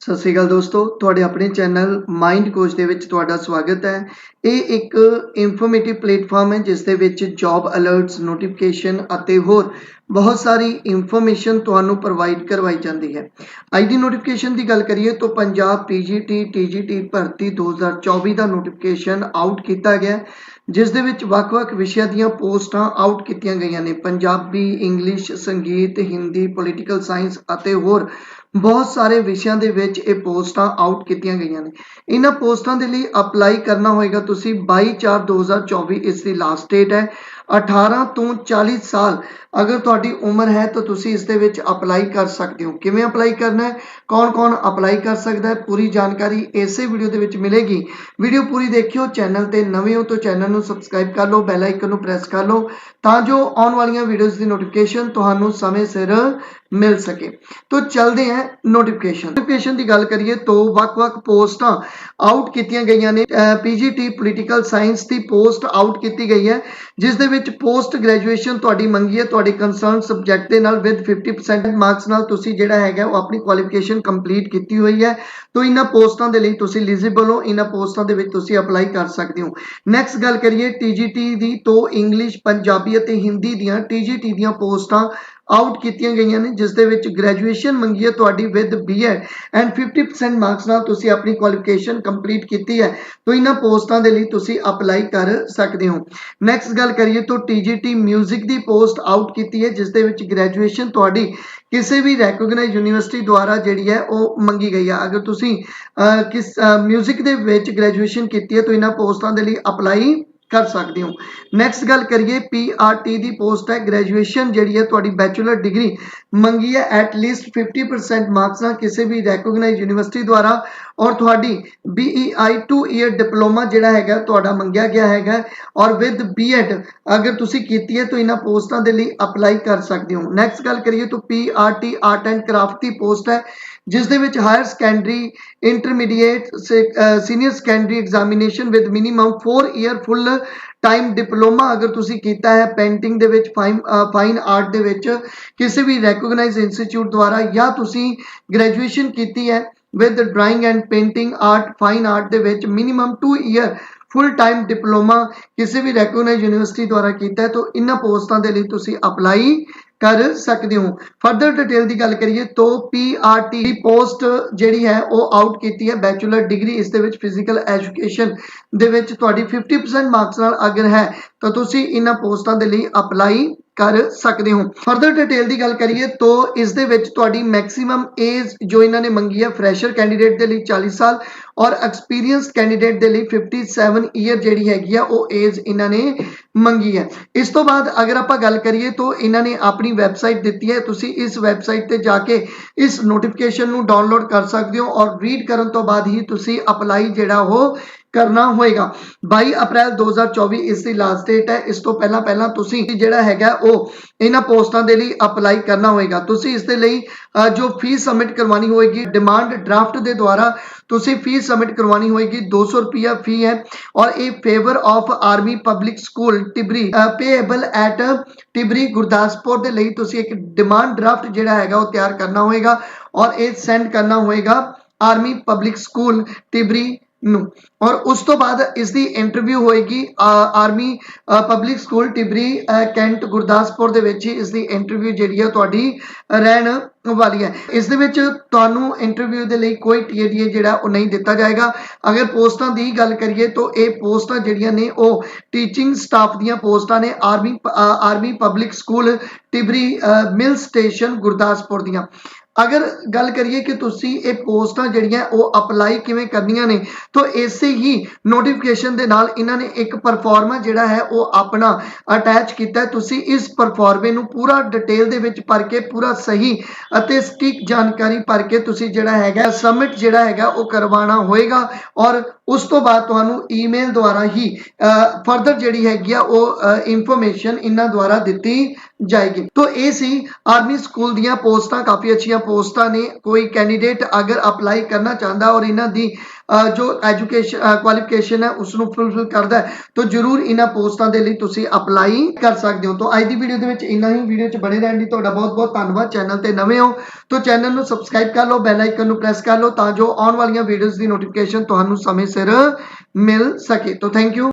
ਸਤਿ ਸ਼੍ਰੀ ਅਕਾਲ ਦੋਸਤੋ, ਤੁਹਾਡੇ ਆਪਣੇ ਚੈਨਲ ਮਾਈਂਡ ਕੋਚ ਦੇ ਵਿੱਚ ਤੁਹਾਡਾ ਸਵਾਗਤ ਹੈ। ਇਹ ਇੱਕ ਇਨਫੋਰਮੇਟਿਵ ਪਲੇਟਫਾਰਮ ਹੈ, ਜਿਸ ਦੇ ਵਿੱਚ ਜੌਬ ਅਲਰਟਸ ਨੋਟੀਫਿਕੇਸ਼ਨ ਅਤੇ ਹੋਰ ਬਹੁਤ ਸਾਰੀ ਇਨਫੋਰਮੇਸ਼ਨ ਤੁਹਾਨੂੰ ਪ੍ਰੋਵਾਈਡ ਕਰਵਾਈ ਜਾਂਦੀ ਹੈ। ਅੱਜ ਦੀ ਨੋਟੀਫਿਕੇਸ਼ਨ ਦੀ ਗੱਲ ਕਰੀਏ ਤਾਂ ਪੰਜਾਬ ਪੀਜੀਟੀ ਟੀਜੀਟੀ ਭਰਤੀ 2024 ਦਾ ਨੋਟੀਫਿਕੇਸ਼ਨ ਆਊਟ ਕੀਤਾ ਗਿਆ ਜਿਸ ਦੇ ਵਿੱਚ ਵੱਖ-ਵੱਖ ਵਿਸ਼ਿਆਂ ਦੀਆਂ ਪੋਸਟਾਂ ਆਊਟ ਕੀਤੀਆਂ ਗਈਆਂ ਨੇ। ਪੰਜਾਬੀ ਇੰਗਲਿਸ਼ ਸੰਗੀਤ ਹਿੰਦੀ ਪੋਲੀਟੀਕਲ ਸਾਇੰਸ ਅਤੇ ਹੋਰ ਬਹੁਤ ਸਾਰੇ ਵਿਸ਼ਿਆਂ ਦੇ ਵਿੱਚ ਇਹ ਪੋਸਟਾਂ ਆਊਟ ਕੀਤੀਆਂ ਗਈਆਂ ਨੇ। ਇਹਨਾਂ ਪੋਸਟਾਂ ਦੇ ਲਈ ਅਪਲਾਈ ਕਰਨਾ ਹੋਏਗਾ ਤੁਸੀਂ 22/4/2024 ਇਸ ਦੀ ਲਾਸਟ ਡੇਟ ਹੈ। 18 ਤੋਂ 40 ਸਾਲ ਅਗਰ ਤੁਹਾਡੀ ਉਮਰ ਹੈ ਤਾਂ ਤੁਸੀਂ ਇਸ ਦੇ ਵਿੱਚ ਅਪਲਾਈ ਕਰ ਸਕਦੇ ਹੋ। ਕਿਵੇਂ ਅਪਲਾਈ ਕਰਨਾ ਹੈ? ਕੌਣ-ਕੌਣ ਅਪਲਾਈ ਕਰ ਸਕਦਾ ਹੈ? ਪੂਰੀ ਜਾਣਕਾਰੀ ਇਸੇ ਵੀਡੀਓ ਦੇ ਵਿੱਚ ਮਿਲੇਗੀ। ਵੀਡੀਓ ਪੂਰੀ ਦੇਖਿਓ, ਚੈਨਲ ਤੇ ਨਵੇਂ ਹੋ ਤਾਂ ਚੈਨਲ ਨੂੰ ਸਬਸਕ੍ਰਾਈਬ ਕਰ ਲਓ, ਬੈਲ ਆਈਕਨ ਨੂੰ ਪ੍ਰੈਸ ਕਰ ਲਓ ਤਾਂ ਜੋ ਆਉਣ ਵਾਲੀਆਂ ਵੀਡੀਓਜ਼ ਦੀ ਨੋਟੀਫਿਕੇਸ਼ਨ ਤੁਹਾਨੂੰ ਸਮੇਂ ਸਿਰ ਮਿਲ ਸਕੇ। ਤੋਂ ਚਲਦੇ ਹਾਂ ਨੋਟੀਫਿਕੇਸ਼ਨ ਨੋਟੀਫਿਕੇਸ਼ਨ ਦੀ ਗੱਲ ਕਰੀਏ ਤਾਂ ਵੱਖ-ਵੱਖ ਪੋਸਟਾਂ ਆਊਟ ਕੀਤੀਆਂ ਗਈਆਂ ਨੇ। ਪੀਜੀਟੀ ਪੋਲੀਟੀਕਲ ਸਾਇੰਸ ਦੀ ਪੋਸਟ ਆਊਟ ਕੀਤੀ ਗਈ ਹੈ, ਜਿਸ ਦੇ ਵਿੱਚ ਪੋਸਟ ਗ੍ਰੈਜੂਏਸ਼ਨ ਤੁਹਾਡੀ ਮੰਗੀ ਹੈ, ਤੁਹਾਡੇ ਕੰਸਰਨ ਸਬਜੈਕਟ ਦੇ ਨਾਲ ਵਿਦ 50% ਮਾਰਕਸ ਨਾਲ ਤੁਸੀਂ ਜਿਹੜਾ ਹੈਗਾ ਉਹ ਆਪਣੀ ਕੁਆਲੀਫਿਕੇਸ਼ਨ ਕੰਪਲੀਟ ਕੀਤੀ ਹੋਈ ਹੈ। ਤੋਂ ਇਹਨਾਂ ਪੋਸਟਾਂ ਦੇ ਲਈ ਤੁਸੀਂ ਐਲੀਜੀਬਲ ਹੋ, ਇਹਨਾਂ ਪੋਸਟਾਂ ਦੇ ਵਿੱਚ ਤੁਸੀਂ ਅਪਲਾਈ ਕਰ ਸਕਦੇ ਹੋ। ਨੈਕਸਟ ਗੱਲ ਕਰੀਏ ਟੀਜੀਟੀ ਦੀ ਤੋਂ ਇੰਗਲਿਸ਼ ਪੰਜਾਬੀ ਅਤੇ ਹਿੰਦੀ ਦੀਆਂ ਟੀਜੀਟੀ ਦੀਆਂ ਪੋਸਟਾਂ ਆਊਟ ਕੀਤੀਆਂ ਗਈਆਂ ਨੇ ਜਿਸ ਦੇ ਵਿੱਚ ਗ੍ਰੈਜੂਏਸ਼ਨ ਮੰਗੀ ਹੈ ਤੁਹਾਡੀ ਵਿਦ ਬੀਐਡ ਐਂਡ 50% ਮਾਰਕਸ ਨਾਲ ਤੁਸੀਂ ਆਪਣੀ ਕੁਆਲੀਫਿਕੇਸ਼ਨ ਕੰਪਲੀਟ ਕੀਤੀ ਹੈ ਤੋਂ ਇਹਨਾਂ ਪੋਸਟਾਂ ਦੇ ਲਈ ਤੁਸੀਂ ਅਪਲਾਈ ਕਰ ਸਕਦੇ ਹੋ ਨੈਕਸਟ ਗੱਲ ਕਰੀਏ ਤਾਂ ਟੀਜੀਟੀ 뮤직 ਦੀ ਪੋਸਟ ਆਊਟ ਕੀਤੀ ਹੈ ਜਿਸ ਦੇ ਵਿੱਚ ਗ੍ਰੈਜੂਏਸ਼ਨ ਤੁਹਾਡੀ ਕਿਸੇ ਵੀ ਰੈਕੋਗਨਾਈਜ਼ ਯੂਨੀਵਰਸਿਟੀ ਦੁਆਰਾ ਜਿਹੜੀ ਹੈ ਉਹ ਮੰਗੀ ਗਈ ਹੈ ਅਗਰ ਤੁਸੀਂ ਅਹ, ਕਿਸ 뮤직 ਦੇ ਵਿੱਚ ਗ੍ਰੈਜੂਏਸ਼ਨ ਕੀਤੀ ਹੈ ਤਾਂ ਇਹਨਾਂ ਪੋਸਟਾਂ ਦੇ ਲਈ ਅਪਲਾਈ ਕਰ ਸਕਦੇ ਹੋ। ਨੈਕਸਟ ਗੱਲ ਕਰੀਏ ਪੀਆਰਟੀ ਦੀ ਪੋਸਟ ਹੈ ਗ੍ਰੈਜੂਏਸ਼ਨ ਜਿਹੜੀ ਹੈ ਤੁਹਾਡੀ ਬੈਚਲਰ ਡਿਗਰੀ ਮੰਗੀ ਹੈ ਐਟ ਲੀਸਟ 50% ਮਾਰਕਸ ਨਾਲ ਕਿਸੇ ਵੀ ਰੈਕੋਗਨਾਈਜ਼ਡ ਯੂਨੀਵਰਸਿਟੀ ਦੁਆਰਾ ਔਰ ਤੁਹਾਡੀ BEI 2 ਇਅਰ ਡਿਪਲੋਮਾ ਜਿਹੜਾ ਹੈਗਾ, ਤੁਹਾਡਾ ਮੰਗਿਆ ਗਿਆ ਹੈਗਾ ਔਰ ਵਿਦ ਬੀਐਡ ਅਗਰ ਤੁਸੀਂ ਕੀਤੀ ਹੈ, ਤਾਂ ਇਹਨਾਂ ਪੋਸਟਾਂ ਦੇ ਲਈ ਅਪਲਾਈ ਕਰ ਸਕਦੇ ਹੋ। ਨੈਕਸਟ ਗੱਲ ਕਰੀਏ, ਤਾਂ ਪੀਆਰਟੀ ਆਰਟ ਐਂਡ ਕਰਾਫਟ ਦੀ ਪੋਸਟ ਹੈ, ਜਿਸ ਦੇ ਵਿੱਚ higher secondary intermediate senior secondary examination with minimum 4 year full time diploma ਅਗਰ ਤੁਸੀਂ ਕੀਤਾ ਹੈ ਪੇਂਟਿੰਗ ਦੇ ਵਿੱਚ ਫਾਈਨ ਆਰਟ ਦੇ ਵਿੱਚ, ਕਿਸੇ ਵੀ ਰੈਕੋਗਨਾਈਜ਼ ਇੰਸਟੀਚਿਊਟ ਦੁਆਰਾ ਜਾਂ ਤੁਸੀਂ ਗ੍ਰੈਜੂਏਸ਼ਨ ਕੀਤੀ ਹੈ with drawing and painting art fine art ਦੇ ਵਿੱਚ minimum 2 year full time diploma ਕਿਸੇ ਵੀ ਰੈਕੋਗਨਾਈਜ਼ਡ ਯੂਨੀਵਰਸਿਟੀ ਦੁਆਰਾ ਕੀਤਾ ਹੈ, ਤਾਂ ਇਹਨਾਂ ਪੋਸਟਾਂ ਦੇ ਲਈ ਤੁਸੀਂ ਅਪਲਾਈ ਕਰ ਸਕਦੇ ਹੋ। ਫਰਦਰ ਡਿਟੇਲ ਦੀ ਗੱਲ ਕਰੀਏ ਤਾਂ ਪੀਆਰਟੀ ਦੀ ਪੋਸਟ ਜਿਹੜੀ ਹੈ, ਉਹ ਆਊਟ ਕੀਤੀ ਹੈ। ਬੈਚਲਰ ਡਿਗਰੀ ਇਸ ਦੇ ਵਿੱਚ ਫਿਜ਼ੀਕਲ ਐਜੂਕੇਸ਼ਨ ਦੇ ਵਿੱਚ ਤੁਹਾਡੀ 50% ਮਾਰਕਸ ਨਾਲ ਅਗਰ ਹੈ, ਤਾਂ ਤੁਸੀਂ ਇਹਨਾਂ ਪੋਸਟਾਂ ਦੇ ਲਈ ਅਪਲਾਈ ਕਰ ਸਕਦੇ ਹੋ। ਫਰਦਰ ਡਿਟੇਲ ਦੀ ਗੱਲ ਕਰੀਏ ਤਾਂ ਇਸ ਦੇ ਵਿੱਚ ਤੁਹਾਡੀ ਮੈਕਸਿਮਮ ਏਜ ਜੋ ਇਹਨਾਂ ਨੇ ਮੰਗੀ ਹੈ ਫਰੈਸ਼ਰ ਕੈਂਡੀਡੇਟ ਦੇ ਲਈ 40 ਸਾਲ ਔਰ ਐਕਸਪੀਰੀਅੰਸ ਕੈਂਡੀਡੇਟ ਦੇ ਲਈ 57 ਈਅਰ ਜਿਹੜੀ ਹੈਗੀ ਆ, ਉਹ ਏਜ ਇਹਨਾਂ ਨੇ ਮੰਗੀ ਹੈ। ਇਸ ਤੋਂ ਬਾਅਦ ਅਗਰ ਆਪਾਂ ਗੱਲ ਕਰੀਏ ਤਾਂ ਇਹਨਾਂ ਨੇ ਆਪਣੀ ਵੈਬਸਾਈਟ ਦਿੱਤੀ ਹੈ। ਤੁਸੀਂ ਇਸ ਵੈਬਸਾਈਟ ਤੇ ਜਾ ਕੇ ਇਸ ਨੋਟੀਫਿਕੇਸ਼ਨ ਨੂੰ ਡਾਊਨਲੋਡ ਕਰ ਸਕਦੇ ਹੋ ਔਰ ਰੀਡ ਕਰਨ ਤੋਂ ਬਾਅਦ ਹੀ ਤੁਸੀਂ ਅਪਲਾਈ ਜਿਹੜਾ ਉਹ ਕਰਨਾ ਹੋਏਗਾ। 22 ਅਪ੍ਰੈਲ 2024 ਇਸ ਦੀ ਲਾਸਟ ਡੇਟ ਹੈ। ਇਸ ਤੋਂ ਪਹਿਲਾਂ ਪਹਿਲਾਂ ਤੁਸੀਂ ਜਿਹੜਾ ਹੈਗਾ ਉਹ ਇਹਨਾਂ ਪੋਸਟਾਂ ਦੇ ਲਈ ਅਪਲਾਈ ਕਰਨਾ ਹੋਏਗਾ। ਤੁਸੀਂ ਇਸ ਦੇ ਲਈ ਜੋ ਫੀਸ ਸਬਮਿਟ ਕਰਵਾਉਣੀ ਹੋਏਗੀ ਡਿਮਾਂਡ ਡਰਾਫਟ ਦੇ ਦੁਆਰਾ ਤੁਸੀਂ ਫੀਸ ਸਬਮਿਟ ਕਰਵਾਉਣੀ ਹੋਏਗੀ 200 ਰੁਪਿਆ ਫੀ ਹੈ। ਔਰ ਇਹ favour of army public school Tibri payable at Tibri Gurdaspur ਦੇ ਲਈ ਤੁਸੀਂ ਇੱਕ ਡਿਮਾਂਡ ਡਰਾਫਟ ਜਿਹੜਾ ਹੈਗਾ ਉਹ ਤਿਆਰ ਕਰਨਾ ਹੋਏਗਾ। ਔਰ ਇਹ ਸੈਂਡ ਕਰਨਾ ਹੋਏਗਾ ਆਰਮੀ ਪਬਲਿਕ ਸਕੂਲ ਟਿਬਰੀ ਨੂੰ। ਔਰ ਉਸ ਤੋਂ ਬਾਅਦ ਇਸ ਦੀ ਇੰਟਰਵਿਊ ਹੋਏਗੀ army public school Tibri cantt Gurdaspur ਦੇ ਵਿੱਚ ਹੀ ਇਸ ਦੀ ਇੰਟਰਵਿਊ ਜਿਹੜੀ ਹੈ ਤੁਹਾਡੀ ਰਹਿਣ ਵਾਲੀ ਹੈ। ਇਸ ਦੇ ਵਿੱਚ ਤੁਹਾਨੂੰ ਇੰਟਰਵਿਊ ਦੇ ਲਈ ਕੋਈ ਟੀਏਡੀਏ ਜਿਹੜਾ ਉਹ ਨਹੀਂ ਦਿੱਤਾ ਜਾਏਗਾ। ਅਗਰ ਪੋਸਟਾਂ ਦੀ ਗੱਲ ਕਰੀਏ ਤਾਂ ਇਹ ਪੋਸਟਾਂ ਜਿਹੜੀਆਂ ਨੇ ਉਹ ਟੀਚਿੰਗ ਸਟਾਫ ਦੀਆਂ ਪੋਸਟਾਂ ਨੇ army army public school Tibri mil station Gurdaspur ਦੀਆਂ। ਅਗਰ ਗੱਲ ਕਰੀਏ ਕਿ ਤੁਸੀਂ ਇਹ ਪੋਸਟਾਂ ਜਿਹੜੀਆਂ ਉਹ ਅਪਲਾਈ ਕਿਵੇਂ ਕਰਨੀਆਂ ਨੇ, ਤਾਂ ਇਸੇ ਹੀ ਨੋਟੀਫਿਕੇਸ਼ਨ ਦੇ ਨਾਲ ਇਹਨਾਂ ਨੇ ਇੱਕ ਪਰਫਾਰਮਾ ਜਿਹੜਾ ਹੈ ਉਹ ਆਪਣਾ ਅਟੈਚ ਕੀਤਾ। ਤੁਸੀਂ ਇਸ ਪਰਫਾਰਮੇ ਨੂੰ ਪੂਰਾ ਡਿਟੇਲ ਦੇ ਵਿੱਚ ਭਰ ਕੇ, ਪੂਰਾ ਸਹੀ ਅਤੇ ਸਟਿਕ ਜਾਣਕਾਰੀ ਭਰ ਕੇ ਤੁਸੀਂ ਜਿਹੜਾ ਹੈਗਾ ਸਬਮਿਟ ਜਿਹੜਾ ਹੈਗਾ ਉਹ ਕਰਵਾਉਣਾ ਹੋਏਗਾ ਔਰ ਉਸ ਤੋਂ ਬਾਅਦ ਤੁਹਾਨੂੰ ਈਮੇਲ ਦੁਆਰਾ ਹੀ ਫਰਦਰ ਜਿਹੜੀ ਹੈਗੀ ਆ ਉਹ ਇਨਫੋਰਮੇਸ਼ਨ ਇਹਨਾਂ ਦੁਆਰਾ ਦਿੱਤੀ ਜਾਏਗੀ। ਤੋਂ ਇਹ ਸੀ ਆਰਮੀ ਸਕੂਲ ਦੀਆਂ ਪੋਸਟਾਂ, ਕਾਫੀ ਅੱਛੀਆਂ ਪੋਸਟਾਂ ਨੇ। ਕੋਈ ਕੈਂਡੀਡੇਟ ਅਗਰ ਅਪਲਾਈ ਕਰਨਾ ਚਾਹੁੰਦਾ ਔਰ ਇਹਨਾਂ ਦੀ ਜੋ ਐਜੂਕੇਸ਼ਨ ਕੁਆਲੀਫਿਕੇਸ਼ਨ ਹੈ ਉਸ ਨੂੰ ਫੁੱਲਫਿਲ ਕਰਦਾ ਤਾਂ ਜਰੂਰ ਇਹਨਾਂ ਪੋਸਟਾਂ ਦੇ ਲਈ ਤੁਸੀਂ ਅਪਲਾਈ ਕਰ ਸਕਦੇ ਹੋ। ਤਾਂ ਅੱਜ ਦੀ ਵੀਡੀਓ ਦੇ ਵਿੱਚ ਇੰਨਾ ਹੀ। ਵੀਡੀਓ 'ਚ ਬਣੇ ਰਹਿਣ ਲਈ ਤੁਹਾਡਾ ਬਹੁਤ ਬਹੁਤ ਧੰਨਵਾਦ। ਚੈਨਲ ਤੇ ਨਵੇਂ ਹੋ, ਤਾਂ ਚੈਨਲ ਨੂੰ ਸਬਸਕ੍ਰਾਈਬ ਕਰ ਲਓ ਬੈਲ ਆਈਕਨ ਨੂੰ ਪ੍ਰੈਸ ਕਰ ਲਓ, ਤਾਂ ਜੋ ਆਉਣ ਵਾਲੀਆਂ ਵੀਡੀਓਜ਼ ਦੀ ਨੋਟੀਫਿਕੇਸ਼ਨ ਤੁਹਾਨੂੰ ਸਮੇਂ ਸਿਰ ਮਿਲ ਸਕੇ। ਤਾਂ ਥੈਂਕ ਯੂ